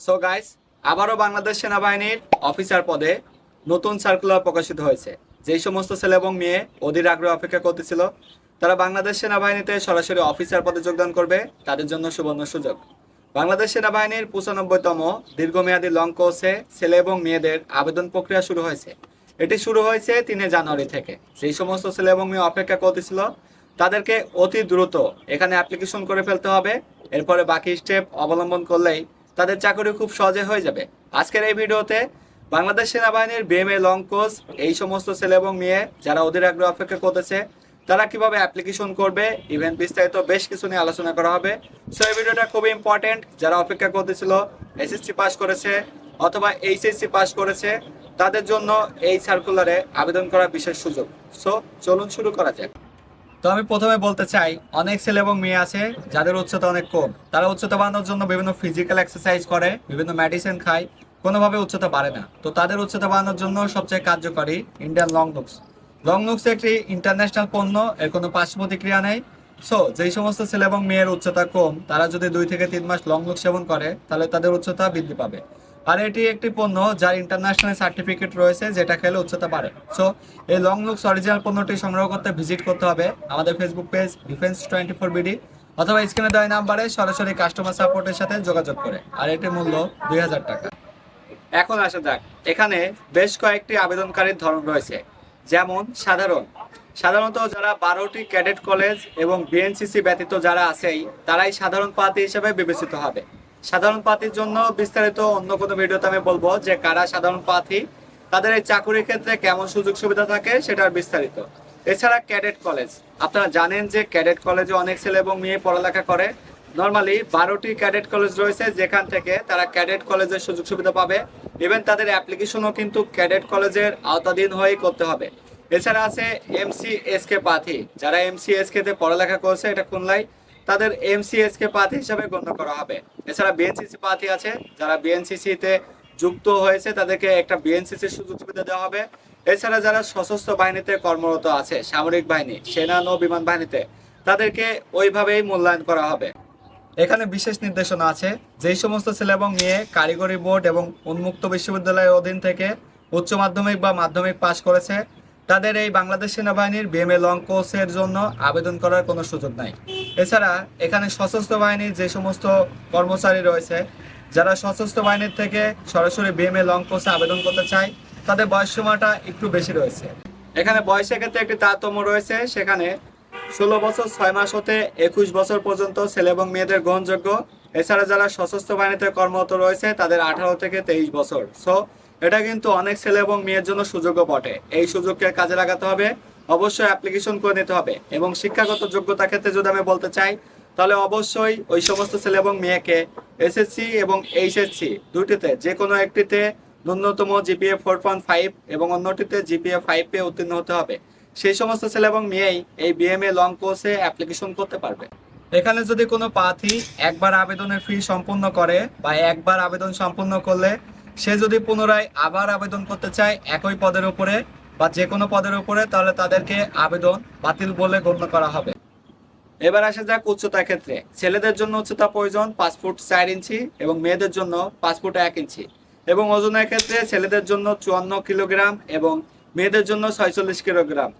So guys আবারও বাংলাদেশ সেনাবাহিনীর officer পদে নতুন সার্কুলার প্রকাশিত হয়েছে। যেই সমস্ত ছেলে এবং মেয়ে অধীর আগ্রহ অপেক্ষা করতেছিল, তারা বাংলাদেশ সেনাবাহিনীতে সরাসরি অফিসার পদে যোগদান করবে তাদের জন্য সুবর্ণ সুযোগ। বাংলাদেশ সেনাবাহিনীর পঁচানব্বইতম দীর্ঘমেয়াদী লং কোর্সে ছেলে এবং মেয়েদের আবেদন প্রক্রিয়া শুরু হয়েছে। এটি শুরু হয়েছে তিনে জানুয়ারি থেকে। সেই সমস্ত ছেলে এবং মেয়ে অপেক্ষা করতেছিল, তাদেরকে অতি দ্রুত এখানে অ্যাপ্লিকেশন করে ফেলতে হবে। এরপরে বাকি স্টেপ অবলম্বন করলেই তাদের চাকরি খুব সহজে হয়ে যাবে। আজকের এই ভিডিওতে বাংলাদেশ সেনাবাহিনীর বিএমএ লং কোর্স এই সমস্ত ছেলে এবং মেয়ে যারা ওদের আগ্রহ অপেক্ষা করতেছে, তারা কীভাবে অ্যাপ্লিকেশন করবে ইভেন্ট বিস্তারিত বেশ কিছু নিয়ে আলোচনা করা হবে। সো এই ভিডিওটা খুবই ইম্পর্টেন্ট যারা অপেক্ষা করতেছিল এসএসসি পাস করেছে অথবা এইচএসসি পাস করেছে, তাদের জন্য এই সার্কুলারে আবেদন করার বিশেষ সুযোগ। সো চলুন শুরু করা যাক। তো আমি প্রথমে বলতে চাই, অনেক ছেলে এবং মেয়ে আছে যাদের উচ্চতা অনেক কম। তারা উচ্চতা বাড়ানোর জন্য বিভিন্ন ফিজিক্যাল এক্সারসাইজ করে, বিভিন্ন মেডিসিন খায়, কোনোভাবে উচ্চতা বাড়ে না। তো তাদের উচ্চতা বাড়ানোর জন্য সবচেয়ে কার্যকরী Indian long looks long looks একটি ইন্টারন্যাশনাল পণ্য, এর কোনো পার্শ্ব প্রতিক্রিয়া নেই। সো যেই সমস্ত ছেলে এবং মেয়ের উচ্চতা কম, তারা যদি দুই থেকে তিন মাস লং লুক সেবন করে, তাহলে তাদের উচ্চতা বৃদ্ধি পাবে। আর এটি একটি পণ্য যার ইন্টারন্যাশনাল সার্টিফিকেট রয়েছে, যেটা খেলে উচ্চতা বাড়ে। সো এই লং লুকস অরিজিনাল পণ্যটি সংগ্রহ করতে ভিজিট করতে হবে। আমাদের Facebook page defence twenty four BD অথবা স্ক্রিনে দেওয়া নাম্বারে সরাসরি কাস্টমার সাপোর্টের সাথে যোগাযোগ করে। আর এটির মূল্য দুই হাজার টাকা। এখন আসা যাক। এখানে বেশ কয়েকটি আবেদনকারীর ধরন রয়েছে। যেমন, সাধারণ। সাধারণত যারা বারোটি ক্যাডেট কলেজ এবং বিএনসিসি ব্যতীত যারা আছেই, তারাই সাধারণ প্রার্থী হিসেবে বিবেচিত হবে। সাধারণ প্রার্থীর জন্য বিস্তারিত অন্য কোনো ভিডিওতে আমি বলব যে কারা সাধারণ প্রার্থী, তাদের এই চাকুরির ক্ষেত্রে কেমন সুযোগ সুবিধা থাকে সেটার বিস্তারিত। এছাড়া ক্যাডেট কলেজ, আপনারা জানেন যে ক্যাডেট কলেজে অনেক ছেলে এবং মেয়ে পড়ালেখা করে। নর্মালি বারোটি ক্যাডেট কলেজ রয়েছে, যেখান থেকে তারা ক্যাডেট কলেজের সুযোগ সুবিধা পাবে। ইভেন তাদের অ্যাপ্লিকেশনও কিন্তু ক্যাডেট কলেজের আওতাধীন হয়েই করতে হবে। এছাড়া আছে এমসি এমসিএসকে পাথি যারা এমসিএসকে তে পড়ালেখা করছে, এটা খুলনায় তাদের এমসিএসকে পাথি হিসাবে গণ্য করা হবে। এছাড়া বিএনসিসি পাথি আছে, যারা বিএনসিসি তে যুক্ত হয়েছে, তাদেরকে একটা বিএনসিসির সুযোগ সুবিধা দেওয়া হবে। এছাড়া যারা সশস্ত্র বাহিনীতে কর্মরত আছে, সামরিক বাহিনী, সেনা, নৌ বিমান বাহিনীতে, তাদেরকে ওইভাবেই মূল্যায়ন করা হবে। এখানে বিশেষ নির্দেশনা আছে, যেই সমস্ত ছেলে এবং কারিগরি বোর্ড এবং উন্মুক্ত বিশ্ববিদ্যালয়ের অধীন থেকে উচ্চ মাধ্যমিক বা মাধ্যমিক পাশ করেছে, তাদের এই বাংলাদেশ সেনাবাহিনীর বিএমএ লং কোর্সের জন্য আবেদন করার কোনো সুযোগ নাই। এছাড়া এখানে সশস্ত্র বাহিনীর যে সমস্ত কর্মচারী রয়েছে, যারা সশস্ত্র বাহিনীর থেকে সরাসরি বিএমএ লং কোর্সে আবেদন করতে চায়, তাদের বয়স সীমাটা একটু বেশি রয়েছে। এখানে বয়সের ক্ষেত্রে একটি তারতম্য রয়েছে, সেখানে ষোলো বছর, ছয় মাস হতে একুশ বছর পর্যন্ত ছেলে এবং মেয়েদের গ্রহণযোগ্য। এছাড়া যারা সশস্ত্র বাহিনীতে কর্মরত রয়েছে, তাদের আঠারো থেকে তেইশ বছর। সো এটা কিন্তু অনেক ছেলে এবং মেয়ের জন্য সুযোগও বটে। এই সুযোগকে কাজে লাগাতে হবে। অবশ্যই অ্যাপ্লিকেশন করে নিতে হবে। এবং শিক্ষাগত যোগ্যতা ক্ষেত্রে যদি আমি বলতে চাই, তাহলে অবশ্যই ওই সমস্ত ছেলে এবং মেয়েকে এসএসসি এবং এইচএসসি দুটিতে যে কোনো একটিতে ন্যূনতম জিপিএ ফোর পয়েন্ট ফাইভ এবং অন্যটিতে জিপিএ ফাইভ পেয়ে উত্তীর্ণ হতে হবে। সেই সমস্ত ছেলে এবং মেয়েই এই বিএমএ লং কোর্সে অ্যাপ্লিকেশন করতে পারবে। এখানে যদি কোনো প্রার্থী একবার আবেদনের ফি সম্পূর্ণ করে বা একবার আবেদন সম্পূর্ণ করলে, সে যদি পুনরায় আবার আবেদন করতে চায়, একই পদের উপরে বা যে কোনো পদের উপরে তাহলে তাদেরকে আবেদন বাতিল বলে গণ্য করা হবে। এবার আসা যাক উচ্চতার ক্ষেত্রে। ছেলেদের জন্য উচ্চতা প্রয়োজন পাঁচ ফুট চার ইঞ্চি এবং মেয়েদের জন্য পাঁচ ফুট এক ইঞ্চি। এবং ওজনের ক্ষেত্রে ছেলেদের জন্য চুয়ান্ন কিলোগ্রাম এবং মেয়েদের জন্য ছয়চল্লিশ কিলোগ্রাম।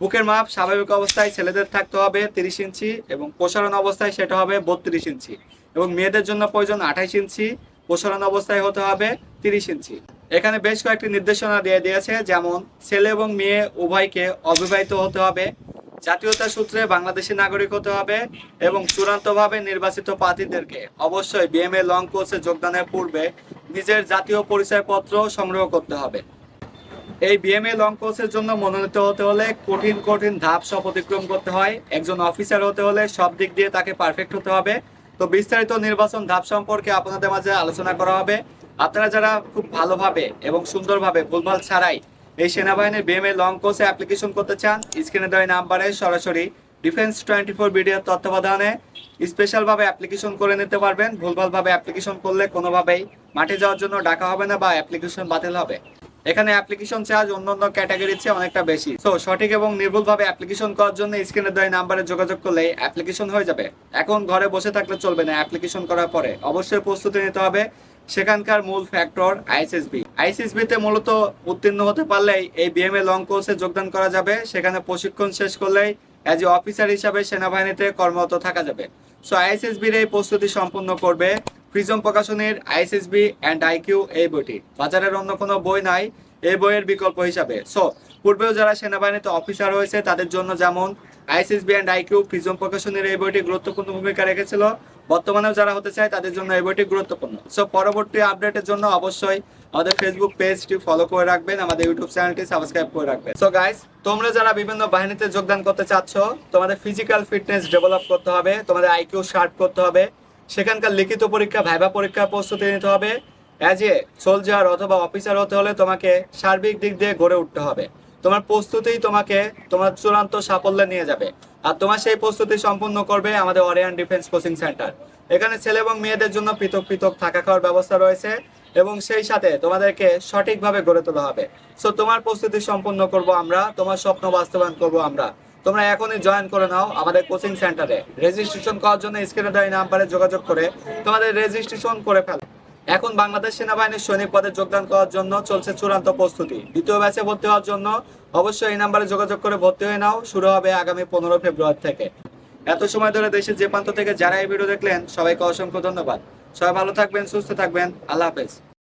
বুকের মাপ স্বাভাবিক অবস্থায় ছেলেদের থাকতে হবে তিরিশ ইঞ্চি এবং প্রসারণ অবস্থায় সেটা হবে বত্রিশ ইঞ্চি। এবং মেয়েদের জন্য প্রয়োজন আঠাইশ ইঞ্চি, প্রসারণ অবস্থায় হতে হবে তিরিশ ইঞ্চি। এখানে বেশ কয়েকটি নির্দেশনা দিয়ে দিয়েছে, যেমন ছেলে এবং মেয়ে উভয়কে অবিবাহিত হতে হবে, জাতীয়তা সূত্রে বাংলাদেশি নাগরিক হতে হবে এবং চূড়ান্তভাবে নির্বাচিত প্রার্থীদেরকে অবশ্যই বিএমএ লং কোর্সে যোগদানের পূর্বে নিজের জাতীয় পরিচয়পত্র সংগ্রহ করতে হবে। এই বিএমএ লং কোর্সের জন্য মনোনীত হতে হলে কঠিন কঠিন ধাপ সব অতিক্রম করতে হয়, একজন অফিসার হতে হলে সব দিক দিয়ে তাকে পারফেক্ট হতে হবে। তো বিস্তারিত নির্বাচন ধাপ সম্পর্কে আপনাদের মাঝে আলোচনা করা হবে। আপনারা যারা খুব ভালোভাবে এবং সুন্দরভাবে ভুলভাল ছাড়াই এই সেনাবাহিনীর বিএমএ লং কোর্সে অ্যাপ্লিকেশন করতে চান স্ক্রিনে দেওয়া নাম্বারে সরাসরি ডিফেন্স টোয়েন্টি ফোর বিডিওর তত্ত্বাবধানে স্পেশালভাবে অ্যাপ্লিকেশন করে নিতে পারবেন। ভুলভালভাবে অ্যাপ্লিকেশন করলে কোনোভাবেই মাঠে যাওয়ার জন্য ডাকা হবে না বা অ্যাপ্লিকেশন বাতিল হবে। এখানে অ্যাপ্লিকেশন চার্জ অন্য অন্য ক্যাটাগরির চেয়ে অনেকটা বেশি। তো সঠিক এবং নির্ভুলভাবে অ্যাপ্লিকেশন করার জন্য স্ক্রিনে দেওয়া নাম্বারে যোগাযোগ করলে অ্যাপ্লিকেশন হয়ে যাবে। এখন ঘরে বসে থাকলে চলবে না অ্যাপ্লিকেশন করার পরে। অবশ্যই প্রস্তুতি নিতে হবে। সেখানকার মূল ফ্যাক্টর আইএসএসবি আইএসএসবি তে মূলত উত্তীর্ণ হতে পারলেই এই বিএমএ লং কোর্সে যোগদান করা যাবে। সেখানে প্রশিক্ষণ শেষ করলেই অ্যাজ এ অফিসার হিসাবে সেনাবাহিনীতে কর্মরত থাকা যাবে। সো আইএসএসবির এই প্রস্তুতি সম্পূর্ণ করবে প্রিজম প্রকাশনের আইএসএসবি অ্যান্ড আইকিউ এই বইটি। বাজারের অন্য কোনো বই নাই এই বইয়ের বিকল্প হিসাবে। সো পূর্বেও যারা সেনাবাহিনীতে অফিসার হয়েছে, তাদের জন্য যেমন আইসিএসবি অ্যান্ড আইকিউ প্রিজম প্রকাশনের এই বইটি গুরুত্বপূর্ণ ভূমিকা রেখেছিল। বর্তমানেও যারা হতে চায় তাদের জন্য এই বইটি গুরুত্বপূর্ণ। সো পরবর্তী আপডেটের জন্য অবশ্যই আমাদের ফেসবুক পেজটি ফলো করে রাখবেন, আমাদের ইউটিউব চ্যানেলটি সাবস্ক্রাইব করে রাখবেন। সো গাইস তোমরা যারা বিভিন্ন বাহিনীতে যোগদান করতে চাচ্ছ, তোমাদের ফিজিক্যাল ফিটনেস ডেভেলপ করতে হবে, তোমাদের আইকিউ শার্প করতে হবে, সেখানকার লিখিত পরীক্ষা ভাইবা পরীক্ষার প্রস্তুতি নিতে হবে। অ্যাজ এ সোলজার অথবা অফিসার হতে হলে তোমাকে সার্বিক দিক দিয়ে গড়ে উঠতে হবে। তোমার প্রস্তুতিই তোমাকে তোমার চূড়ান্ত সাফল্যে নিয়ে যাবে। আর তোমার সেই প্রস্তুতি সম্পূর্ণ করবে আমাদের অরিয়ান ডিফেন্স কোচিং সেন্টার এখানে ছেলে এবং মেয়েদের জন্য পৃথক পৃথক থাকা খাওয়ার ব্যবস্থা রয়েছে এবং সেই সাথে তোমাদেরকে সঠিকভাবে গড়ে তোলা হবে। সো তোমার প্রস্তুতি সম্পূর্ণ করব আমরা, তোমার স্বপ্ন বাস্তবায়ন করব আমরা। তোমরা এখনই জয়েন করে নাও আমাদের কোচিং সেন্টারে রেজিস্ট্রেশন করার জন্য স্ক্রিনে দেওয়া নাম্বারে যোগাযোগ করে তোমাদের রেজিস্ট্রেশন করে ফেলো। এখন বাংলাদেশ সেনাবাহিনীর সৈনিক পদে যোগদান করার জন্য চলছে চূড়ান্ত প্রস্তুতি। দ্বিতীয় ব্যাচে ভর্তি হওয়ার জন্য অবশ্যই এই নাম্বারে যোগাযোগ করে ভর্তি হয়ে নাও। শুরু হবে আগামী পনেরো ফেব্রুয়ারি থেকে। এত সময় ধরে দেশের যে প্রান্ত থেকে যারা এই ভিডিও দেখলেন, সবাইকে অসংখ্য ধন্যবাদ। সবাই ভালো থাকবেন, সুস্থ থাকবেন। আল্লাহ হাফেজ।